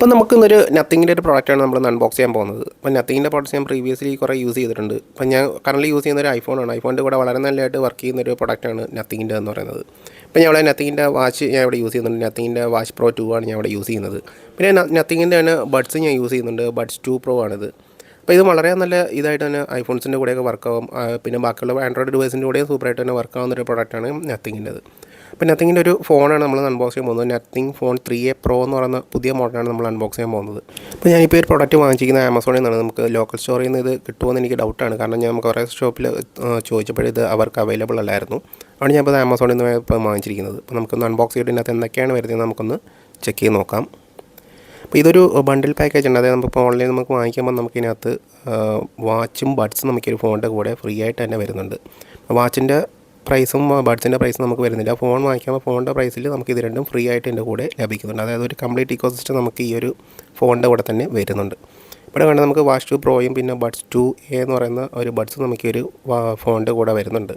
അപ്പോൾ നമുക്കിന്നൊരു നത്തിങ്ങിന്റെ ഒരു പ്രോഡക്റ്റാണ് നമ്മൾ അൺബോക്സ് ചെയ്യാൻ പോകുന്നത്. അപ്പോൾ നത്തിങ്ങിന്റെ പ്രോഡക്റ്റ്സ് ഞാൻ പ്രീവിയസ്ലി കുറേ യൂസ് ചെയ്തിട്ടുണ്ട്. അപ്പം ഞാൻ കറൻലി യൂസ് ചെയ്യുന്ന ഒരു ഐഫോണാണ് ഐഫോണിന്റെ കൂടെ വളരെ നല്ലതായിട്ട് വർക്ക് ചെയ്യുന്ന ഒരു പ്രോഡക്റ്റാണ് നത്തിങ്ങിന്റെ എന്ന് പറയുന്നത്. ഇപ്പം ഞാൻ ഇവിടെ നത്തിങ്ങിന്റെ വാച്ച് ഞാൻ ഇവിടെ യൂസ് ചെയ്യുന്നുണ്ട്. നത്തിങ്ങിന്റെ വാച്ച് പ്രോ ടു ആണ് ഞാൻ ഇവിടെ യൂസ് ചെയ്യുന്നത്. പിന്നെ നത്തിങ്ങിന്റെ തന്നെ ബഡ്സ് ഞാൻ യൂസ് ചെയ്യുന്നുണ്ട്. ബഡ്സ് ടു പ്രോ ആണിത്. അപ്പോൾ ഇത് വളരെ നല്ല ഇതായിട്ട് തന്നെ ഐഫോൺസിന്റെ കൂടെയൊക്കെ വർക്കാവും പിന്നെ ബാക്കിയുള്ള ആൻഡ്രോയിഡ് ഡിവൈസിന്റെ കൂടെയും സൂപ്പറായിട്ട് തന്നെ വർക്കാവുന്ന ഒരു പ്രോഡക്റ്റാണ് നത്തിങ്ങിന്റെത് അപ്പോൾ നത്തിങ്ങിന്റെ ഒരു ഫോണാണ് നമ്മൾ അൺബോക്സ് ചെയ്യാൻ പോകുന്നത്. Nothing Phone three A Pro എന്ന് പറയുന്ന പുതിയ മോഡലാണ് നമ്മൾ അൺബോക്സ് ചെയ്യാൻ പോകുന്നത്. അപ്പോൾ ഞാനിപ്പോൾ ഒരു പ്രോഡക്റ്റ് വാങ്ങിച്ചിരിക്കുന്ന ആമസോണിൽ നിന്നാണ്. നമുക്ക് ലോക്കൽ സ്റ്റോറിൽ നിന്ന് ഇത് കിട്ടുമെന്ന് എനിക്ക് ഡൗട്ടാണ് കാരണം ഞാൻ കുറേ ഷോപ്പിൽ ചോദിച്ചപ്പോൾ ഇത് അവർക്ക് അവൈലബിൾ അല്ലായിരുന്നു. അതുകൊണ്ട് ഞാൻ ഇപ്പോൾ ആമസോണിൽ നിന്ന് ഇപ്പോൾ വാങ്ങിച്ചിരിക്കുന്നത്. അപ്പോൾ നമുക്കൊന്ന് അൺബോക്സ് ചെയ്തിട്ട് ഇതിനകത്ത് എന്തൊക്കെയാണ് വരുന്നത് നമുക്കൊന്ന് ചെക്ക് ചെയ്ത് നോക്കാം. അപ്പോൾ ഇതൊരു ബണ്ടിൽ പാക്കേജ് ഉണ്ട് അതായത് നമുക്കിപ്പോൾ ഓൺലൈൻ നമുക്ക് വാങ്ങിക്കുമ്പോൾ നമുക്കിതിനകത്ത് വാച്ചും ബഡ്സും നമുക്കൊരു ഫോണിന്റെ കൂടെ ഫ്രീ ആയിട്ട് തന്നെ വരുന്നുണ്ട്. വാച്ചിന്റെ പ്രൈസും ബഡ്സിന്റെ പ്രൈസും നമുക്ക് വരുന്നില്ല. ഫോൺ വാങ്ങിക്കുമ്പോൾ ഫോണിന്റെ പ്രൈസിൽ നമുക്ക് ഇത് രണ്ടും ഫ്രീ ആയിട്ട് എന്റെ കൂടെ ലഭിക്കുന്നുണ്ട്. അതായത് ഒരു കംപ്ലീറ്റ് ഇക്കോ സിസ്റ്റം നമുക്ക് ഈ ഒരു ഫോണിന്റെ കൂടെ തന്നെ വരുന്നുണ്ട്. ഇവിടെ വേണ്ട നമുക്ക് വാഷ് ടു പ്രോയും പിന്നെ ബഡ്സ് ടു എ എന്ന് പറയുന്ന ഒരു ബഡ്സ് നമുക്ക് ഒരു ഫോണിന്റെ കൂടെ വരുന്നുണ്ട്.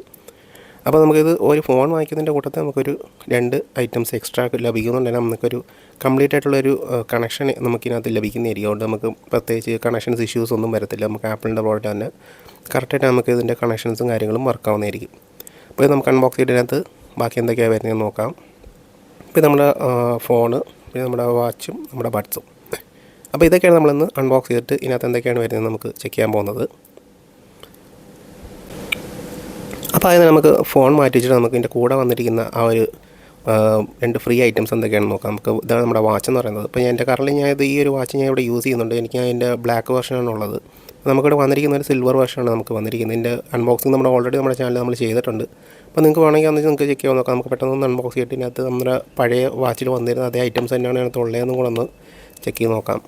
അപ്പോൾ നമുക്കിത് ഒരു ഫോൺ വാങ്ങിക്കുന്നതിന്റെ കൂട്ടത്തിൽ നമുക്കൊരു രണ്ട് ഐറ്റംസ് എക്സ്ട്രാ ലഭിക്കുന്നുണ്ടെങ്കിൽ നമുക്കൊരു കംപ്ലീറ്റ് ആയിട്ടുള്ളൊരു കണക്ഷൻ നമുക്കിതിനകത്ത് ലഭിക്കുന്നതായിരിക്കും. അതുകൊണ്ട് നമുക്ക് പ്രത്യേകിച്ച് കണക്ഷൻസ് ഇഷ്യൂസ് ഒന്നും വരത്തില്ല. നമുക്ക് ആപ്പിളിന്റെ പ്രോഡക്റ്റ് തന്നെ കറക്റ്റായിട്ട് നമുക്ക് ഇതിന്റെ കണക്ഷൻസും കാര്യങ്ങളും വർക്കാവുന്നതായിരിക്കും അപ്പോൾ നമുക്ക് അൺബോക്സ് ചെയ്തതിനകത്ത് ബാക്കി എന്തൊക്കെയാണ് വരുന്നതെന്ന് നോക്കാം. ഇപ്പോൾ നമ്മുടെ ഫോണ് പിന്നെ നമ്മുടെ വാച്ചും നമ്മുടെ ബഡ്സും അപ്പോൾ ഇതൊക്കെയാണ് നമ്മളിന്ന് അൺബോക്സ് ചെയ്തിട്ട് ഇതിനകത്ത് എന്തൊക്കെയാണ് വരുന്നത് നമുക്ക് ചെക്ക് ചെയ്യാൻ പോകുന്നത്. അപ്പോൾ അതിന് നമുക്ക് ഫോൺ മാറ്റി വെച്ചിട്ട് നമുക്ക് ഇതിന്റെ കൂടെ വന്നിരിക്കുന്ന ആ ഒരു രണ്ട് ഫ്രീ ഐറ്റംസ് എന്തൊക്കെയാണെന്ന് നോക്കാം. നമുക്ക് ഇതാണ് നമ്മുടെ വാച്ച് എന്ന് പറയുന്നത്. ഇപ്പോൾ എന്റെ കറലിൽ ഞാൻ ഇത് ഈ ഒരു വാച്ച് ഞാൻ ഇവിടെ യൂസ് ചെയ്യുന്നുണ്ട്. എനിക്ക് അതിന്റെ ബ്ലാക്ക് വെർഷനാണ് ഉള്ളത്. നമുക്കിവിടെ വന്നിരിക്കുന്ന ഒരു സിൽവർ വേർഷനാണ് നമുക്ക് വന്നിരിക്കുന്നത്. ഇതിന്റെ അൺബോക്സിങ് നമ്മൾ ഓൾറെഡി നമ്മുടെ ചാനൽ നമ്മൾ ചെയ്തിട്ടുണ്ട്. അപ്പോൾ നിങ്ങൾക്ക് വേണമെങ്കിൽ അന്ന് നിങ്ങൾക്ക് ചെക്ക് ചെയ്യാൻ നോക്കാം. നമുക്ക് പെട്ടെന്ന് അൺബോക്സ് ചെയ്തിട്ട് ഇതിനകത്ത് നമ്മുടെ പഴയ വാച്ചിൽ വന്നിരുന്ന അതേ ഐറ്റംസ് തന്നെയാണ് അതിനകത്ത് ഉള്ളതെന്നും കൂടെ ഒന്ന് ചെക്ക് ചെയ്ത് നോക്കാം.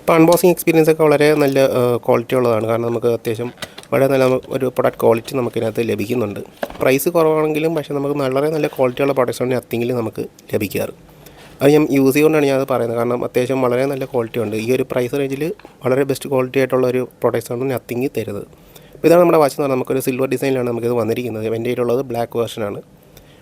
അപ്പോൾ അൺബോക്സിങ് എക്സ്പീരിയൻസ് ഒക്കെ വളരെ നല്ല ക്വാളിറ്റി ഉള്ളതാണ്. കാരണം നമുക്ക് അത്യാവശ്യം വളരെ നല്ല ഒരു പ്രൊഡക്റ്റ് ക്വാളിറ്റി നമുക്കിതിനകത്ത് ലഭിക്കുന്നുണ്ട്. പ്രൈസ് കുറവാണെങ്കിലും പക്ഷേ നമുക്ക് വളരെ നല്ല ക്വാളിറ്റിയുള്ള പ്രൊഡക്ട്സാണ് അത്തെങ്കിലും നമുക്ക് ലഭിക്കാറ്. അത് ഞാൻ യൂസ് ചെയ്തുകൊണ്ടാണ് ഞാനത് പറയുന്നത്. കാരണം അത്യാവശ്യം വളരെ നല്ല ക്വാളിറ്റി ഉണ്ട്. ഈ ഒരു പ്രൈസ് റേഞ്ചിൽ വളരെ ബെസ്റ്റ് ക്വാളിറ്റി ആയിട്ടുള്ള ഒരു പ്രൊഡക്ട്സാണ് നത്തിങ് തരുന്നത്. അപ്പോൾ ഇതാണ് നമ്മുടെ വാച്ച് എന്ന് പറഞ്ഞാൽ നമുക്കൊരു സിൽവർ ഡിസൈനിലാണ് നമുക്കിത് വന്നിരിക്കുന്നത്. എന്റെ കയ്യിലുള്ളത് ബ്ലാക്ക് വേർഷനാണ്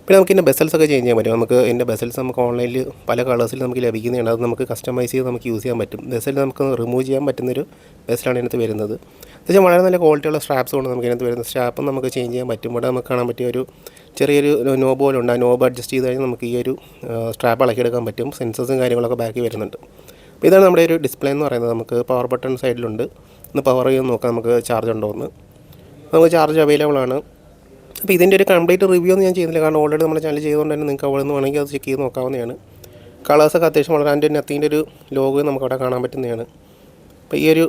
പിന്നെ നമുക്ക് ഇതിന്റെ ബെസൽസ് ഒക്കെ ചേഞ്ച് ചെയ്യാൻ പറ്റും. നമുക്ക് ഇതിന്റെ ബെസൽസ് നമുക്ക് ഓൺലൈനിൽ പല കളേഴ്സിൽ നമുക്ക് ലഭിക്കുന്നതാണ്. അത് നമുക്ക് കസ്റ്റമൈസ് ചെയ്ത് നമുക്ക് യൂസ് ചെയ്യാൻ പറ്റും. ബെസൽ നമുക്ക് റിമൂവ് ചെയ്യാൻ പറ്റുന്നൊരു ബെസലാണ് ഇതിനകത്ത് വരുന്നത്. അത്യാവശ്യം വളരെ നല്ല ക്വാളിറ്റിയുള്ള സ്ട്രാപ്സ് കൊണ്ട് നമുക്ക് ഇതിനകത്ത് വരുന്നത് സ്ട്രാപ്പും നമുക്ക് ചേഞ്ച് ചെയ്യാൻ പറ്റും. ഇവിടെ നമുക്ക് കാണാൻ പറ്റിയ ഒരു ചെറിയൊരു നോബ് പോലെ ഉണ്ട്. ആ നോബ് അഡ്ജസ്റ്റ് ചെയ്ത് കഴിഞ്ഞാൽ നമുക്ക് ഈ ഒരു സ്ട്രാപ്പ് ഇളക്കിയെടുക്കാൻ പറ്റും. സെൻസേഴ്സും കാര്യങ്ങളൊക്കെ ബാക്കി വരുന്നുണ്ട്. അപ്പോൾ ഇതാണ് നമ്മുടെ ഒരു ഡിസ്പ്ലേ എന്ന് പറയുന്നത്. നമുക്ക് പവർ ബട്ടൺ സൈഡിലുണ്ട് ഒന്ന് പവർ ചെയ്ത് നോക്കാം. നമുക്ക് ചാർജ് ഉണ്ടോ എന്ന്. നമുക്ക് ചാർജ് അവൈലബിൾ ആണ്. അപ്പോൾ ഇതിന്റെ ഒരു കംപ്ലീറ്റ് റിവ്യൂ ഒന്നും ഞാൻ ചെയ്യുന്നില്ല കാരണം ഓൾറെഡി നമ്മുടെ ചാനൽ ചെയ്തുകൊണ്ട് തന്നെ നിങ്ങൾക്ക് അവിടെ നിന്ന് വേണമെങ്കിൽ അത് ചെക്ക് ചെയ്ത് നോക്കാവുന്നതാണ്. കളേഴ്സൊക്കെ അത്യാവശ്യം വളരെ അതിന്റെ നത്തിന്റെ ഒരു ലോഗോ നമുക്ക് അവിടെ കാണാൻ പറ്റുന്നതാണ്. അപ്പോൾ ഈ ഒരു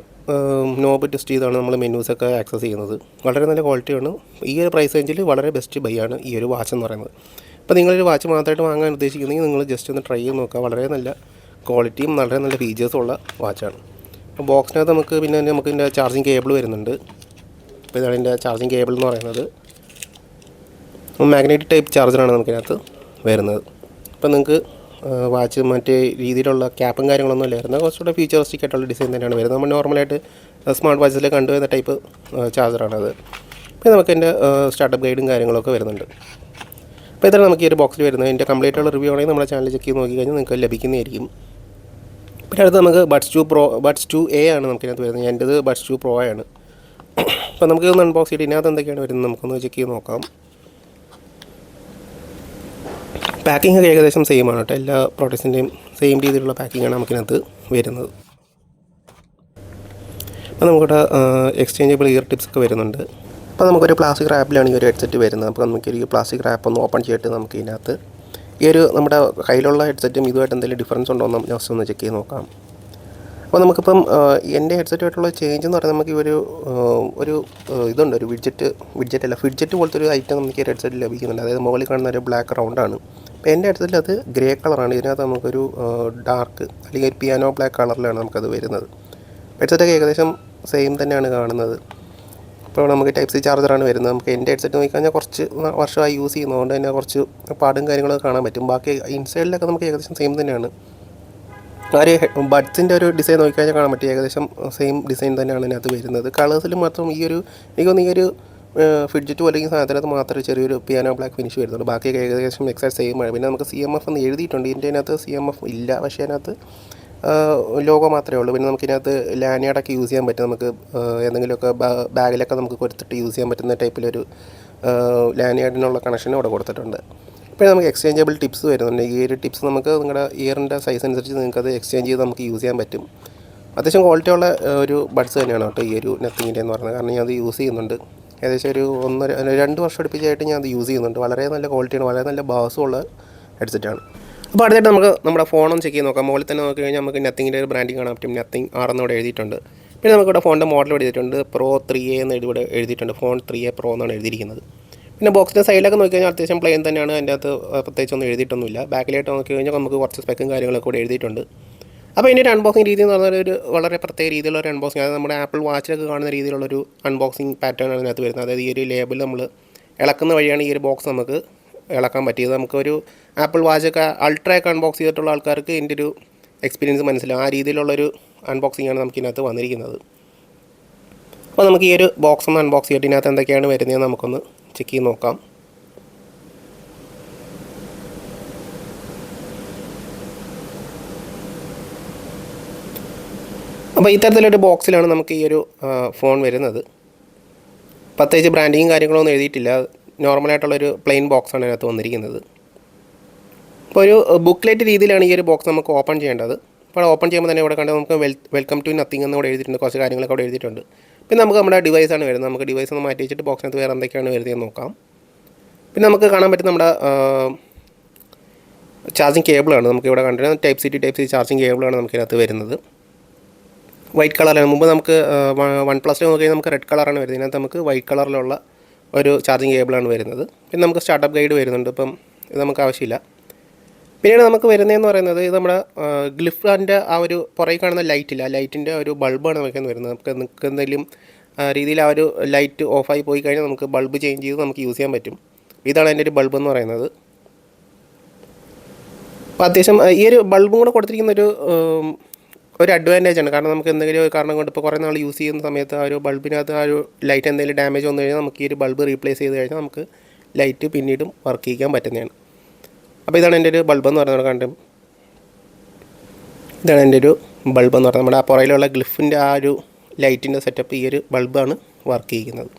നോബ് ടെസ്റ്റ് ചെയ്താണ് നമ്മൾ മെനൂസൊക്കെ ആക്സസ് ചെയ്യുന്നത്. വളരെ നല്ല ക്വാളിറ്റിയാണ് ഈ ഒരു പ്രൈസ് റേഞ്ചിൽ വളരെ ബെസ്റ്റ് ബൈ ആണ് ഈ ഒരു വാച്ച് എന്ന് പറയുന്നത്. അപ്പോൾ നിങ്ങളൊരു വാച്ച് മാത്രമായിട്ട് വാങ്ങാൻ ഉദ്ദേശിക്കുന്നെങ്കിൽ നിങ്ങൾ ജസ്റ്റ് ഒന്ന് ട്രൈ ചെയ്ത് നോക്കുക. വളരെ നല്ല ക്വാളിറ്റിയും വളരെ നല്ല ഫീച്ചേഴ്സും ഉള്ള വാച്ചാണ് അപ്പോൾ ബോക്സിനകത്ത് നമുക്ക് പിന്നെ നമുക്ക് ഇതിന്റെ ചാർജിങ് കേബിൾ വരുന്നുണ്ട്. അപ്പോൾ ഇതാണ് ഇതിന്റെ ചാർജിങ് കേബിൾ എന്ന് പറയുന്നത്. മാഗ്നറ്റിക് ടൈപ്പ് ചാർജറാണ് നമുക്കിതിനകത്ത് വരുന്നത്. അപ്പോൾ നിങ്ങൾക്ക് വാച്ച് മറ്റേ രീതിയിലുള്ള ക്യാപ്പും കാര്യങ്ങളൊന്നും ഇല്ലായിരുന്നു കുറച്ചുകൂടെ ഫീച്ചറിസ്റ്റിക് ആയിട്ടുള്ള ഡിസൈൻ തന്നെയാണ് വരുന്നത്. നമ്മൾ നോർമലായിട്ട് സ്മാർട്ട് വാച്ചിൽ കണ്ടുവരുന്ന ടൈപ്പ് ചാർജറാണത് പിന്നെ നമുക്ക് എന്റെ സ്റ്റാർട്ടപ്പ് ഗൈഡും കാര്യങ്ങളൊക്കെ വരുന്നുണ്ട്. അപ്പോൾ ഇതാണ് നമുക്ക് ഈ ഒരു ബോക്സിൽ വരുന്നത്. എന്റെ കംപ്ലീറ്റ് ഉള്ള റിവ്യൂ ആണെങ്കിൽ നമ്മുടെ ചാനൽ ചെക്ക് ചെയ്ത് നോക്കിക്കഴിഞ്ഞാൽ നിങ്ങൾക്ക് ലഭിക്കുന്നതായിരിക്കും. പിന്നെ അടുത്ത് നമുക്ക് Buds two Pro Buds two A ആണ് നമുക്കിനകത്ത് വരുന്നത്. എന്റെത് ബഡ്സ് ടു പ്രോ ആണ്. അപ്പോൾ നമുക്ക് ഒന്ന് അൺബോക്സ് ചെയ്തിട്ട് ഇതിനകത്ത് എന്തൊക്കെയാണ് വരുന്നത്? നമുക്കൊന്ന് ചെക്ക് ചെയ്ത് നോക്കാം. പാക്കിംഗ് ഒക്കെ ഏകദേശം സെയിം ആണ് കേട്ടോ. എല്ലാ പ്രോഡക്ട്സിന്റെയും സെയിം രീതിയിലുള്ള പാക്കിംഗാണ് നമുക്കിനകത്ത് വരുന്നത്. അപ്പോൾ നമുക്കിവിടെ എക്സ്ചേഞ്ചബിൾ ഇയർ ടിപ്സ് ഒക്കെ വരുന്നുണ്ട്. അപ്പോൾ നമുക്കൊരു പ്ലാസ്റ്റിക് റാപ്പിലാണ് ഈ ഒരു ഹെഡ്സെറ്റ് വരുന്നത്. അപ്പോൾ നമുക്കൊരു പ്ലാസ്റ്റിക് റാപ്പ് ഒന്ന് ഓപ്പൺ ചെയ്തിട്ട് നമുക്ക് ഇതിനകത്ത് ഈ ഒരു നമ്മുടെ കയ്യിലുള്ള ഹെഡ്സെറ്റും ഇതുമായിട്ട് എന്തെങ്കിലും ഡിഫറൻസ് ഉണ്ടോ എന്ന് ജസ്റ്റ് ഒന്ന് ചെക്ക് ചെയ്ത് നോക്കാം. അപ്പോൾ നമുക്കിപ്പം എന്റെ ഹെഡ്സെറ്റുമായിട്ടുള്ള ചേഞ്ച് എന്ന് പറഞ്ഞാൽ നമുക്ക് ഈ ഒരു ഒരു ഇതുണ്ട്. ഒരു വിഡ്ജറ്റ് വിഡ്ജറ്റ് അല്ല ഫിഡ്ജറ്റ് പോലത്തെ ഒരു ഐറ്റം നമുക്ക് ഈ ഹെഡ്സെറ്റ് ലഭിക്കുന്നുണ്ട്. അതായത് മുകളിൽ കാണുന്ന ഒരു ബ്ലാക്ക് റൗണ്ടാണ് അപ്പോൾ എന്റെ അടുത്തിൽ അത് ഗ്രേ കളറാണ്. ഇതിനകത്ത് നമുക്കൊരു ഡാർക്ക് അല്ലെങ്കിൽ ഒരു പിയാനോ ബ്ലാക്ക് കളറിലാണ് നമുക്കത് വരുന്നത്. ഹെഡ്സെറ്റൊക്കെ ഏകദേശം സെയിം തന്നെയാണ് കാണുന്നത്. ഇപ്പോൾ നമുക്ക് ടൈപ്പ് സി ചാർജറാണ് വരുന്നത്. നമുക്ക് എന്റെ ഹെഡ്സെറ്റ് നോക്കിക്കഴിഞ്ഞാൽ കുറച്ച് വർഷമായി യൂസ് ചെയ്യുന്നതുകൊണ്ട് തന്നെ കുറച്ച് പാടും കാര്യങ്ങളൊക്കെ കാണാൻ പറ്റും. ബാക്കി ഇൻസൈഡിലൊക്കെ നമുക്ക് ഏകദേശം സെയിം തന്നെയാണ്. ആ ഒരു ബഡ്സിന്റെ ഒരു ഡിസൈൻ നോക്കിക്കഴിഞ്ഞാൽ കാണാൻ പറ്റും. ഏകദേശം സെയിം ഡിസൈൻ തന്നെയാണ് ഇതിനകത്ത് വരുന്നത്. കളേഴ്സിൽ മാത്രം ഈ ഒരു എനിക്ക് തോന്നുന്നു ഈ ഒരു ഫിഡ്ജറ്റ് അല്ലെങ്കിൽ സാധനത്തിനകത്ത് മാത്രമേ ചെറിയൊരു പിയാനോ ബ്ലാക്ക് ഫിനിഷ് വരുന്നുണ്ട്. ബാക്കിയൊക്കെ ഏകദേശം എക്സൈസ് സെയിം ആണ് പിന്നെ നമുക്ക് സി എം എഫ് എന്ന് എഴുതിയിട്ടുണ്ട്. ഇതിന്റെ അതിനകത്ത് സി എം എഫ് ഇല്ല. പക്ഷേ അതിനകത്ത് ലോഗോ മാത്രമേ ഉള്ളൂ. പിന്നെ നമുക്കിതിനകത്ത് ലാനിയാടൊക്കെ യൂസ് ചെയ്യാൻ പറ്റും. നമുക്ക് എന്തെങ്കിലുമൊക്കെ ബാഗിലൊക്കെ നമുക്ക് കൊടുത്തിട്ട് യൂസ് ചെയ്യാൻ പറ്റുന്ന ടൈപ്പിലൊരു ലാനിയാഡിനുള്ള കണക്ഷൻ ഇവിടെ കൊടുത്തിട്ടുണ്ട്. പിന്നെ നമുക്ക് എക്സ്ചേഞ്ചബിൾ ടിപ്സ് വരുന്നുണ്ട്. ഈ ഒരു ടിപ്സ് നമുക്ക് നിങ്ങളുടെ ഇയറിന്റെ സൈസ് അനുസരിച്ച് നിങ്ങൾക്ക് അത് എക്സ്ചേഞ്ച് ചെയ്ത് നമുക്ക് യൂസ് ചെയ്യാൻ പറ്റും. അത്യാവശ്യം ക്വാളിറ്റി ഉള്ള ഒരു ബഡ്സ് തന്നെയാണ് കേട്ടോ ഈ ഒരു നത്തിങ്ങിന്റെ എന്ന് പറയുന്നത്. കാരണം ഞാൻ അത് യൂസ് ചെയ്യുന്നുണ്ട്. ഏകദേശം ഒരു ഒന്നര രണ്ട് വർഷം അടുപ്പിച്ചായിട്ട് ഞാൻ അത് യൂസ് ചെയ്യുന്നുണ്ട്. വളരെ നല്ല ക്വാളിറ്റിയാണ് വളരെ നല്ല ബാസും ഉള്ള ഹെഡ്സെറ്റാണ് അപ്പോൾ അടുത്തായിട്ട് നമുക്ക് നമ്മുടെ ഫോണും ചെക്ക് ചെയ്ത് നോക്കാം. മുകളിൽ തന്നെ നോക്കി കഴിഞ്ഞാൽ നമുക്ക് നത്തിങ്ങിന്റെ ഒരു ബ്രാൻഡിങ് കാണാൻ പറ്റും. നത്തിങ് ആർ എന്നോട് എഴുതിയിട്ടുണ്ട്. പിന്നെ നമുക്ക് ഇവിടെ ഫോണിന്റെ മോഡൽ എഴുതിയിട്ടുണ്ട്. പ്രോ ത്രീ എ എന്ന് ഇവിടെ എഴുതിയിട്ടുണ്ട്. ഫോൺ ത്രീ എ പ്രോ എന്നാണ് എഴുതിയിരിക്കുന്നത്. പിന്നെ ബോക്സിന്റെ സൈഡിലൊക്കെ നോക്കി കഴിഞ്ഞാൽ അത്യാവശ്യം പ്ലെയിൻ തന്നെയാണ്. അതിന്റെ അകത്ത് പ്രത്യേകിച്ച് ഒന്നും എഴുതിയിട്ടൊന്നുമില്ല. ബാക്കിലായിട്ട് നോക്കി കഴിഞ്ഞാൽ നമുക്ക് കുറച്ച് സ്പെക്കും കാര്യങ്ങളൊക്കെ കൂടെ എഴുതിയിട്ടുണ്ട്. അപ്പോൾ ഇതിന്റെ ഒരു അൺബോക്സിങ് രീതി എന്ന് പറഞ്ഞാൽ ഒരു വളരെ പ്രത്യേക രീതിയിലുള്ള ഒരു അൺബോക്സിങ് അതായത് നമ്മുടെ ആപ്പിൾ വാച്ചിലൊക്കെ കാണുന്ന രീതിയിലുള്ളൊരു അൺബോക്സിങ് പാറ്റേൺ ആണ് ഇതിനകത്ത് വരുന്നത്. അതായത് ഈ ഒരു ലേബിൾ നമ്മൾ ഇളക്കുന്ന വഴിയാണ് ഈ ഒരു ബോക്സ് നമുക്ക് ഇളക്കാൻ പറ്റിയത്. നമുക്കൊരു ആപ്പിൾ വാച്ചൊക്കെ അൾട്രയൊക്കെ അൺബോക്സ് ചെയ്തിട്ടുള്ള ആൾക്കാർക്ക് ഇതിന്റെ ഒരു എക്സ്പീരിയൻസ് മനസ്സിലാവും. ആ രീതിയിലുള്ളൊരു അൺബോക്സിംഗ് ആണ് നമുക്ക് ഇതിനകത്ത് വന്നിരിക്കുന്നത്. അപ്പോൾ നമുക്ക് ഈ ഒരു ബോക്സ് ഒന്ന് അൺബോക്സ് ചെയ്തിട്ട് ഇതിനകത്ത് എന്തൊക്കെയാണ് വരുന്നതെന്ന് നമുക്കൊന്ന് ചെക്ക് ചെയ്ത് നോക്കാം. അപ്പോൾ ഇത്തരത്തിലൊരു ബോക്സിലാണ് നമുക്ക് ഈ ഒരു ഫോൺ വരുന്നത്. പ്രത്യേകിച്ച് ബ്രാൻഡിങ്ങും കാര്യങ്ങളൊന്നും എഴുതിയിട്ടില്ല. നോർമലായിട്ടുള്ളൊരു പ്ലെയിൻ ബോക്സാണ് ഇതിനകത്ത് വന്നിരിക്കുന്നത്. അപ്പോൾ ഒരു ബുക്ക്ലെറ്റ് രീതിയിലാണ് ഈ ഒരു ബോക്സ് നമുക്ക് ഓപ്പൺ ചെയ്യേണ്ടത്. അപ്പോൾ ഓപ്പൺ ചെയ്യുമ്പോൾ തന്നെ ഇവിടെ കണ്ട് നമുക്ക് വെൽ വെൽക്കം ടു നത്തിങ് എന്ന് ഇവിടെ എഴുതിയിട്ടുണ്ട്. കുറച്ച് കാര്യങ്ങളൊക്കെ അവിടെ എഴുതിയിട്ടുണ്ട്. പിന്നെ നമുക്ക് നമ്മുടെ ഡിവൈസ് ആണ് വരുന്നത്. നമുക്ക് ഡിവൈസ് ഒന്ന് മാറ്റി വെച്ചിട്ട് ബോക്സിനകത്ത് വേറെ എന്തൊക്കെയാണ് വരുന്നതെന്ന് നോക്കാം. പിന്നെ നമുക്ക് കാണാൻ പറ്റും നമ്മുടെ ചാർജിങ് കേബിളാണ് നമുക്ക് ഇവിടെ കണ്ടിട്ട് type C to type C charging കേബിളാണ് നമുക്ക് ഇതിനകത്ത് വരുന്നത്. വൈറ്റ് കളറാണ് മുമ്പ് നമുക്ക് വൺ പ്ലസ് നോക്കി നമുക്ക് റെഡ് കളറാണ് വരുന്നത്. ഇതിനകത്ത് നമുക്ക് വൈറ്റ് കളറിലുള്ള ഒരു ചാർജിങ് കേബിളാണ് വരുന്നത്. പിന്നെ നമുക്ക് സ്റ്റാർട്ടപ്പ് ഗൈഡ് വരുന്നുണ്ട്. ഇപ്പം ഇത് നമുക്ക് ആവശ്യമില്ല. പിന്നീട് നമുക്ക് വരുന്നതെന്ന് പറയുന്നത് ഇത് നമ്മുടെ ഗ്ലിഫാന്റെ ആ ഒരു പുറകെ കാണുന്ന ലൈറ്റില്ല ആ ലൈറ്റിന്റെ ഒരു ബൾബാണ് നമുക്കെന്ന് വരുന്നത്. നമുക്ക് നമുക്ക് എന്തെങ്കിലും രീതിയിൽ ആ ഒരു ലൈറ്റ് ഓഫായി പോയി കഴിഞ്ഞാൽ നമുക്ക് ബൾബ് ചേഞ്ച് ചെയ്ത് നമുക്ക് യൂസ് ചെയ്യാൻ പറ്റും. ഇതാണ് അതിന്റെ ഒരു ബൾബ് എന്ന് പറയുന്നത്. അപ്പോൾ അത്യാവശ്യം ഈ ഒരു ബൾബും കൂടെ കൊടുത്തിരിക്കുന്ന ഒരു ഒരു അഡ്വാന്റേജ് ആണ്. കാരണം നമുക്ക് എന്തെങ്കിലും ഒരു കാരണം കൊണ്ട് ഇപ്പോൾ കുറേ നാൾ യൂസ് ചെയ്യുന്ന സമയത്ത് ആ ഒരു ബൾബിനകത്ത് ആ ഒരു ലൈറ്റ് എന്തെങ്കിലും ഡാമേജ് വന്നു കഴിഞ്ഞാൽ നമുക്ക് ഈ ഒരു ബൾബ് റീപ്ലേസ് ചെയ്ത് കഴിഞ്ഞാൽ നമുക്ക് ലൈറ്റ് പിന്നീടും വർക്ക് ചെയ്യിക്കാൻ പറ്റുന്നതാണ്. അപ്പോൾ ഇതാണ് എന്റെ ഒരു ബൾബ് എന്ന് പറയുന്നത്. കണ്ടും? ഇതാണ് എന്റെ ഒരു ബൾബ് എന്ന് പറയുന്നത്. നമ്മുടെ ആ പുറയിലുള്ള ഗ്ലിഫിന്റെ ആ ഒരു ലൈറ്റിന്റെ സെറ്റപ്പ് ഈ ഒരു ബൾബാണ് വർക്ക് ചെയ്യുന്നത്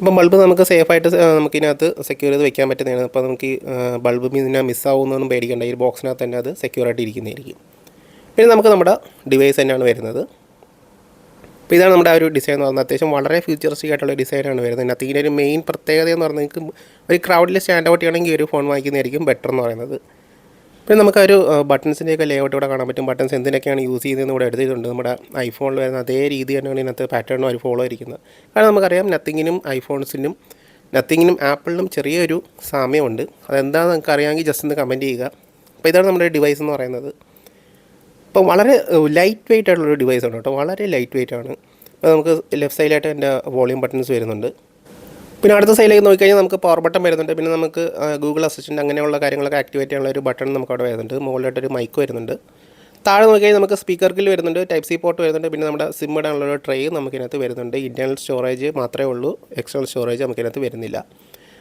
അപ്പം ബൾബ് നമുക്ക് സേഫായിട്ട് നമുക്കിതിനകത്ത് സെക്യൂർ ചെയ്ത് വെക്കാൻ പറ്റുന്നതാണ്. അപ്പോൾ നമുക്ക് ഈ ബൾബ് ഇതിനെ മിസ്സാവുന്നതൊന്നും പേടിക്കേണ്ട. ഈ ബോക്സിനകത്ത് തന്നെ അത് സെക്യൂർ ആയിട്ട് ഇരിക്കുന്നതായിരിക്കും. പിന്നെ നമുക്ക് നമ്മുടെ ഡിവൈസ് തന്നെയാണ് വരുന്നത്. അപ്പോൾ ഇതാണ് നമ്മുടെ ആ ഒരു ഡിസൈൻ എന്ന് പറഞ്ഞാൽ അത്യാവശ്യം വളരെ ഫ്യൂച്ചറിസ്റ്റിക് ആയിട്ടുള്ള ഡിസൈനാണ് വരുന്നത്. ഇതിനകത്ത് ഇതിന്റെ ഒരു മെയിൻ പ്രത്യേകത എന്ന് പറഞ്ഞാൽ നിങ്ങൾക്ക് ഒരു ക്രൗഡിൽ സ്റ്റാൻഡ് ഔട്ട് ചെയ്യണമെങ്കിൽ ഒരു ഫോൺ വാങ്ങിക്കുന്നതായിരിക്കും ബെറ്റർ എന്ന് പറയുന്നത്. പിന്നെ നമുക്ക് ഒരു ബട്ടൺസിന്റെയൊക്കെ ലേഔട്ട് ഇവിടെ കാണാൻ പറ്റും. ബട്ടൺസ് എന്തിനൊക്കെയാണ് യൂസ് ചെയ്യുന്നതെന്ന് ഇവിടെ എടുത്തിട്ടുണ്ട്. നമ്മുടെ ഐഫോണിൽ വരുന്ന അതേ രീതി തന്നെയാണ് ഇതിനകത്ത് പാറ്റേണും അവർ ഫോളോ ഇരിക്കുന്നത്. കാരണം നമുക്കറിയാം നത്തിങ്ങിനും ഐഫോൺസിനും നത്തിങ്ങിനും ആപ്പിളിനും ചെറിയൊരു സാമ്യമുണ്ട്. അതെന്താണെന്ന് നമുക്ക് അറിയാമെങ്കിൽ ജസ്റ്റ് ഒന്ന് കമന്റ് ചെയ്യുക. അപ്പോൾ ഇതാണ് നമ്മുടെ ഡിവൈസ് എന്ന് പറയുന്നത്. അപ്പോൾ വളരെ ലൈറ്റ് വെയിറ്റ് ആയിട്ടുള്ളൊരു ആണ് കേട്ടോ. വളരെ ലൈറ്റ് വെയിറ്റ് ആണ് അപ്പോൾ നമുക്ക് ലെഫ്റ്റ് സൈഡിലായിട്ട് എന്റെ വോളിയം ബട്ടൺസ് വരുന്നുണ്ട്. പിന്നെ അടുത്ത സൈഡിലേക്ക് നോക്കിക്കഴിഞ്ഞാൽ നമുക്ക് പവർ ബട്ടൺ വരുന്നുണ്ട്. പിന്നെ നമുക്ക് ഗൂഗിൾ അസിസ്റ്റന്റ് അങ്ങനെയുള്ള കാര്യങ്ങളൊക്കെ ആക്ടിവേറ്റ് ചെയ്യാനുള്ള ഒരു ബട്ടൺ നമുക്ക് അവിടെ വരുന്നുണ്ട്. മുകളിലായിട്ട് ഒരു മൈക്ക് വരുന്നുണ്ട്. താഴെ നോക്കിക്കഴിഞ്ഞാൽ നമുക്ക് സ്പീക്കർ ഗിൽ വരുന്നുണ്ട് ടൈപ്പ് സി പോർട്ട് വരുന്നുണ്ട്. പിന്നെ നമ്മുടെ സിം ഇടാനുള്ള ഒരു ട്രേ നമുക്കിനകത്ത് വരുന്നുണ്ട്. ഇന്റേർണൽ സ്റ്റോറേജ് മാത്രമേ ഉള്ളൂ എക്സ്റ്റേണൽ സ്റ്റോറേജ് നമുക്കിനകത്ത് വരുന്നില്ല.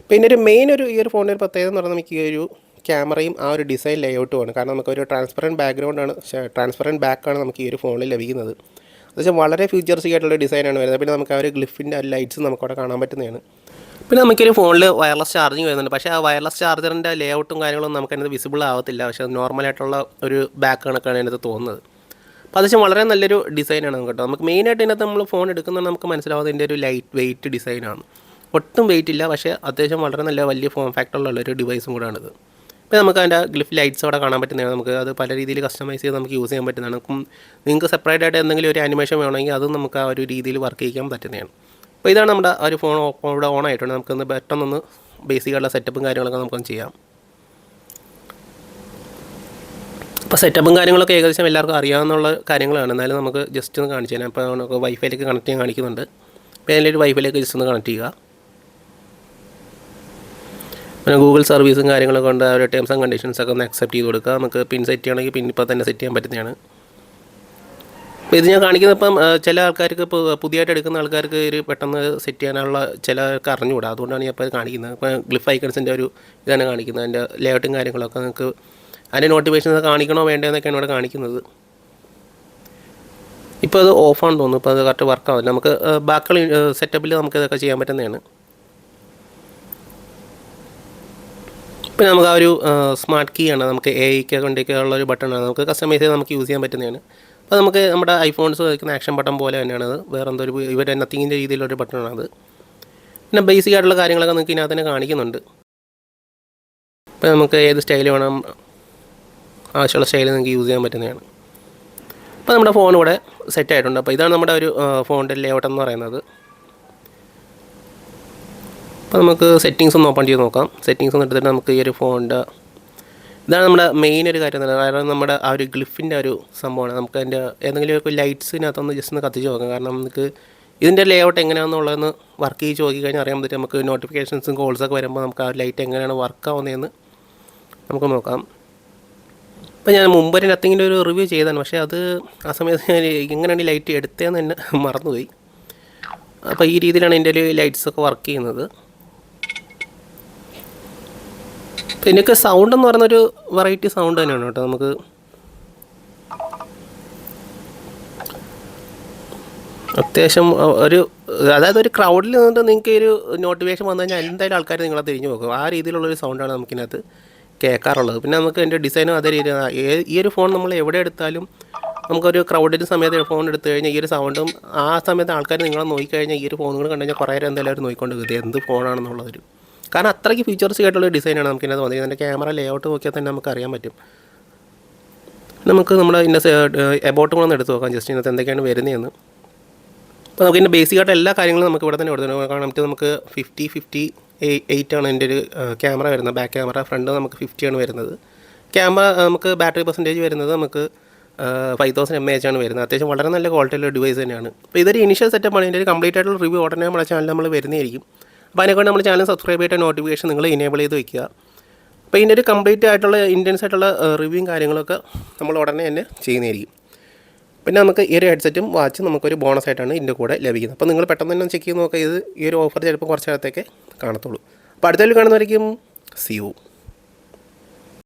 പിന്നെ ഒരു മെയിൻ ഒരു ഈ ഒരു ഫോണിന്റെ ഒരു പ്രത്യേകത എന്ന് പറഞ്ഞാൽ നമുക്ക് ഈ ഒരു ക്യാമറയും ആ ഒരു ഡിസൈൻ ലേഔട്ടുമാണ് കാരണം നമുക്കൊരു ട്രാൻസ്പെറന്റ് ബാക്ക്ഗ്രൗണ്ടാണ് ട്രാൻസ്പെറന്റ് ബാക്കാണ് നമുക്ക് ഈ ഒരു ഫോണിൽ ലഭിക്കുന്നത്. അത്യാവശ്യം വളരെ ഫ്യൂച്ചറിസ്റ്റിക് ആയിട്ടുള്ള ഡിസൈനാണ് വരുന്നത്. പിന്നെ നമുക്ക് ആ ഒരു ഗ്ലിഫിന്റെ ആ ലൈറ്റ്സ് നമുക്കവിടെ കാണാൻ പറ്റുന്നതാണ്. പിന്നെ നമുക്കൊരു ഫോണിൽ വയർലെസ് ചാർജിങ് വരുന്നുണ്ട്. പക്ഷേ ആ വയർലെസ് ചാർജറിന്റെ ലേഔട്ടും കാര്യങ്ങളൊന്നും നമുക്ക് അതിനകത്ത് വിസിബിൾ ആവത്തില്ല. പക്ഷേ നോർമലായിട്ടുള്ള ഒരു ബാക്ക് കണക്കാണ് അതിനകത്ത് തോന്നുന്നത്. അപ്പോൾ അത്യാവശ്യം വളരെ നല്ലൊരു ഡിസൈനാണ് കേട്ടോ. നമുക്ക് മെയിനായിട്ട് ഇതിനകത്ത് നമ്മൾ ഫോൺ എടുക്കുന്നതാണ് നമുക്ക് മനസ്സിലാവുന്നത് ഇതിന്റെ ഒരു ലൈറ്റ് വെയിറ്റ് ഡിസൈനാണ് ഒട്ടും വെയിറ്റ് ഇല്ല. പക്ഷേ അത്യാവശ്യം വളരെ നല്ല വലിയ ഫോം ഫാക്ടറിലുള്ള ഒരു ഡിവൈസും കൂടാണിത് ഇപ്പോൾ നമുക്ക് അതിന്റെ ഗ്ലിഫ് ലൈറ്റ്സ് അവിടെ കാണാൻ പറ്റുന്നതാണ്. നമുക്ക് അത് പല രീതിയിൽ കസ്റ്റമൈസ് ചെയ്ത് നമുക്ക് യൂസ് ചെയ്യാൻ പറ്റുന്നതാണ്. നിങ്ങൾക്ക് സെപ്പറേറ്റ് ആയിട്ട് എന്തെങ്കിലും ഒരു ആനിമേഷൻ വേണമെങ്കിൽ അതും നമുക്ക് ആ ഒരു രീതിയിൽ വർക്ക് ചെയ്യാൻ പറ്റുന്നതാണ്. അപ്പോൾ ഇതാണ് നമ്മുടെ ആ ഒരു ഫോൺ ഇവിടെ ഓൺ ആയിട്ടുണ്ട്. നമുക്കൊന്ന് പെട്ടെന്നൊന്ന് ബേസിക്കായിട്ടുള്ള സെറ്റപ്പും കാര്യങ്ങളൊക്കെ നമുക്കൊന്ന് ചെയ്യാം. അപ്പോൾ സെറ്റപ്പും കാര്യങ്ങളൊക്കെ ഏകദേശം എല്ലാവർക്കും അറിയാവുന്നുള്ള കാര്യങ്ങളാണ്. എന്നാലും നമുക്ക് ജസ്റ്റ് ഒന്ന് കാണിച്ചു തരാം. അപ്പോൾ നമുക്ക് വൈഫൈയിലേക്ക് കണക്ട് ചെയ്യാൻ കാണിക്കുന്നുണ്ട്. അപ്പോൾ ഒരു വൈഫൈയിലേക്ക് ജസ്റ്റ് ഒന്ന് കണക്ട് ചെയ്യുക. പിന്നെ ഗൂഗിൾ സർവീസും കാര്യങ്ങളൊക്കെ ഉണ്ട് അവരുടെ ടേംസ് ആൻഡ് കണ്ടീഷൻസ് ഒക്കെ ഒന്ന് അക്സെപ്റ്റ് ചെയ്ത് കൊടുക്കുക. നമുക്ക് പിൻ സെറ്റ് ചെയ്യണമെങ്കിൽ പിൻ ഇപ്പോൾ തന്നെ സെറ്റ് ചെയ്യാൻ പറ്റുന്നതാണ്. അപ്പോൾ ഇത് ഞാൻ കാണിക്കുന്നത് ഇപ്പം ചില ആൾക്കാർക്ക് ഇപ്പോൾ പുതിയതായിട്ട് എടുക്കുന്ന ആൾക്കാർക്ക് ഒരു പെട്ടെന്ന് സെറ്റ് ചെയ്യാനുള്ള ചിലർക്ക് അറിഞ്ഞുകൂടാ. അതുകൊണ്ടാണ് ഞാൻ ഇപ്പോൾ കാണിക്കുന്നത്. ഇപ്പോൾ ഗ്ലിഫ് ഐക്കൺസിന്റെ ഒരു ഇതാണ് കാണിക്കുന്നത്. അതിന്റെ ലേഔട്ടും കാര്യങ്ങളൊക്കെ നിങ്ങൾക്ക് അതിന്റെ നോട്ടിഫിക്കേഷൻ കാണിക്കണോ വേണ്ടതെന്നൊക്കെ ഇവിടെ കാണിക്കുന്നത്. ഇപ്പോൾ അത് ഓഫാണെന്ന് തോന്നുന്നു. ഇപ്പോൾ അത് കറക്റ്റ് വർക്കാവില്ല നമുക്ക് ബാക്കിയുള്ള സെറ്റപ്പിൽ നമുക്ക് ഇതൊക്കെ ചെയ്യാൻ പറ്റുന്നതാണ്. പിന്നെ നമുക്ക് ആ ഒരു സ്മാർട്ട് കീ ആണ്. നമുക്ക് എ ഐക്ക് കൊണ്ടൊക്കെയുള്ള ഒരു ബട്ടണാണ് നമുക്ക് കസ്റ്റമൈസ് ചെയ്ത് നമുക്ക് യൂസ് ചെയ്യാൻ പറ്റുന്നതാണ്. അപ്പോൾ നമുക്ക് നമ്മുടെ ഐഫോൺസ് വയ്ക്കുന്ന ആക്ഷൻ ബട്ടൺ പോലെ തന്നെയാണ് അത്. വേറെ എന്തോ ഒരു ഇവരുടെ നത്തിങ്ങിന്റെ രീതിയിലൊരു ബട്ടണാണത് പിന്നെ ബേസിക് ആയിട്ടുള്ള കാര്യങ്ങളൊക്കെ നമുക്ക് ഇതിനകത്ത് തന്നെ കാണിക്കുന്നുണ്ട്. ഇപ്പോൾ നമുക്ക് ഏത് സ്റ്റൈൽ വേണം ആവശ്യമുള്ള സ്റ്റൈൽ നിങ്ങൾക്ക് യൂസ് ചെയ്യാൻ പറ്റുന്നതാണ്. അപ്പോൾ നമ്മുടെ ഫോൺ ഇവിടെ സെറ്റ് ആയിട്ടുണ്ട്. അപ്പോൾ ഇതാണ് നമ്മുടെ ഒരു ഫോണിന്റെ ലേഔട്ട് എന്ന് പറയുന്നത്. അപ്പോൾ നമുക്ക് സെറ്റിങ്സ് ഒന്ന് ഓപ്പൺ ചെയ്ത് നോക്കാം. സെറ്റിങ്സ് ഒന്ന് എടുത്തിട്ട് നമുക്ക് ഈ ഒരു ഫോണിന്റെ ഇതാണ് നമ്മുടെ മെയിൻ ഒരു കാര്യം തന്നെ. കാരണം നമ്മുടെ ആ ഒരു ഗ്ലിഫിന്റെ ഒരു സംഭവമാണ്. നമുക്ക് അതിന്റെ ഏതെങ്കിലും ഒരു ലൈറ്റ്സിനകത്തൊന്ന് ജസ്റ്റ് ഒന്ന് കത്തിച്ച് നോക്കാം. കാരണം നമുക്ക് ഇതിന്റെ ലേഔട്ട് എങ്ങനെയാണെന്നുള്ളതെന്ന് വർക്ക് ചെയ്ത് നോക്കി കഴിഞ്ഞാൽ അറിയാൻ പറ്റും. നമുക്ക് നോട്ടിഫിക്കേഷൻസും കോൾസൊക്കെ വരുമ്പോൾ നമുക്ക് ആ ലൈറ്റ് എങ്ങനെയാണ് വർക്ക് ആവുന്നതെന്ന് നമുക്ക് നോക്കാം. അപ്പോൾ ഞാൻ മുമ്പ് ഒരു നത്തിങ്ങിന്റെ ഒരു റിവ്യൂ ചെയ്താണ് പക്ഷേ അത് ആ സമയത്ത് ഞാൻ എങ്ങനെയാണ് ലൈറ്റ് എടുത്തതെന്ന് തന്നെ മറന്നുപോയി. അപ്പോൾ ഈ രീതിയിലാണ് എന്റെ ഒരു ലൈറ്റ്സൊക്കെ വർക്ക് ചെയ്യുന്നത്. എനിക്ക് സൗണ്ട് എന്ന് പറയുന്ന ഒരു വെറൈറ്റി സൗണ്ട് തന്നെയാണ് കേട്ടോ നമുക്ക്. അത്യാവശ്യം ഒരു അതായത് ഒരു ക്രൗഡിൽ നിന്നിട്ട് നിങ്ങൾക്ക് ഒരു നോട്ടിഫിക്കേഷൻ വന്നു കഴിഞ്ഞാൽ എന്തായാലും ആൾക്കാർ നിങ്ങളെ തിരിഞ്ഞു നോക്കും. ആ രീതിയിലുള്ളൊരു സൗണ്ടാണ് നമുക്കിനകത്ത് കേൾക്കാറുള്ളത്. പിന്നെ നമുക്ക് എന്റെ ഡിസൈനും അതേ രീതി ഈ ഒരു ഫോൺ നമ്മൾ എവിടെ എടുത്താലും നമുക്കൊരു ക്രൗഡിന്റെ സമയത്ത് ഫോൺ എടുത്തു കഴിഞ്ഞാൽ ഈ ഒരു സൗണ്ടും ആ സമയത്ത് ആൾക്കാർ നിങ്ങളെ നോക്കിക്കഴിഞ്ഞാൽ ഈ ഒരു ഫോണുകൾ കണ്ടു കഴിഞ്ഞാൽ കുറേ നേരം എന്തായാലും അവർ നോക്കിക്കൊണ്ട് ഇത് എന്ത് ഫോണാണെന്നുള്ളൊരു കാരണം അത്രയ്ക്ക് ഫീച്ചേഴ്സ് ആയിട്ടുള്ള ഡിസൈനാണ് നമുക്ക് ഇതിനകത്ത് വന്നിരിക്കുന്നത്. അതിന്റെ ക്യാമറ ലേഔട്ട് നോക്കിയാൽ തന്നെ നമുക്ക് അറിയാൻ പറ്റും. നമുക്ക് നമ്മുടെ ഇതിന്റെ എബോട്ട് ഒന്ന് എടുത്ത് നോക്കാം. ജസ്റ്റ് ഇതിനകത്ത് എന്തൊക്കെയാണ് വരുന്നതെന്ന്. അപ്പോൾ നമുക്ക് ഇതിന്റെ ബേസിക് ആയിട്ട് എല്ലാ കാര്യങ്ങളും നമുക്ക് ഇവിടെ തന്നെ കൊടുത്തു കാരണം നമുക്ക് ഫിഫ്റ്റി ഫിഫ്റ്റി എയ്റ്റ് ആണ് എന്റെ ഒരു ക്യാമറ വരുന്നത്. ബാക്ക് ക്യാമറ ഫ്രണ്ട് നമുക്ക് ഫിഫ്റ്റി ആണ് വരുന്നത്. ക്യാമറ നമുക്ക് ബാറ്ററി പെർസെന്റേജ് വരുന്നത് നമുക്ക് ഫൈവ് തൗസൻഡ് എം എച്ച് ആണ് വരുന്നത്. അത്യാവശ്യം വളരെ നല്ല ക്വാളിറ്റിയുള്ള ഡിവൈസ് തന്നെയാണ്. അപ്പോൾ ഇതൊരു ഇനിഷ്യൽ സെറ്റപ്പാണ് ഇതിന്റെ ഒരു കംപ്ലീറ്റ് ആയിട്ടുള്ള റിവ്യൂ ഉടനെ നമ്മുടെ ചാനൽ നമ്മൾ വരുന്നതായിരിക്കും. അപ്പോൾ അതിനെക്കൊണ്ട് നമ്മൾ ചാനൽ സബ്സ്ക്രൈബ് ചെയ്തിട്ട് നോട്ടിഫിക്കേഷൻ നിങ്ങൾ ഇനേബിൾ ചെയ്ത് വയ്ക്കുക അപ്പോൾ ഇതിന്റെ ഒരു കംപ്ലീറ്റ് ആയിട്ടുള്ള ഇന്റൻസ് ആയിട്ടുള്ള റിവ്യൂവും കാര്യങ്ങളൊക്കെ നമ്മൾ ഉടനെ തന്നെ ചെയ്യുന്നതായിരിക്കും. പിന്നെ നമുക്ക് ഈ ഒരു ഹെഡ്സെറ്റും വാച്ചും നമുക്കൊരു ബോണസ് ആയിട്ടാണ് ഇതിന്റെ കൂടെ ലഭിക്കുന്നത്. അപ്പോൾ നിങ്ങൾ പെട്ടെന്ന് തന്നെ ചെക്ക് ചെയ്ത് നോക്കുക. ഇത് ഈ ഒരു ഓഫർ ചിലപ്പോൾ കുറച്ച് നേരത്തേക്ക് കാണത്തുള്ളൂ. അപ്പോൾ അടുത്തൊരു കാണുന്നവരേക്കും സി യു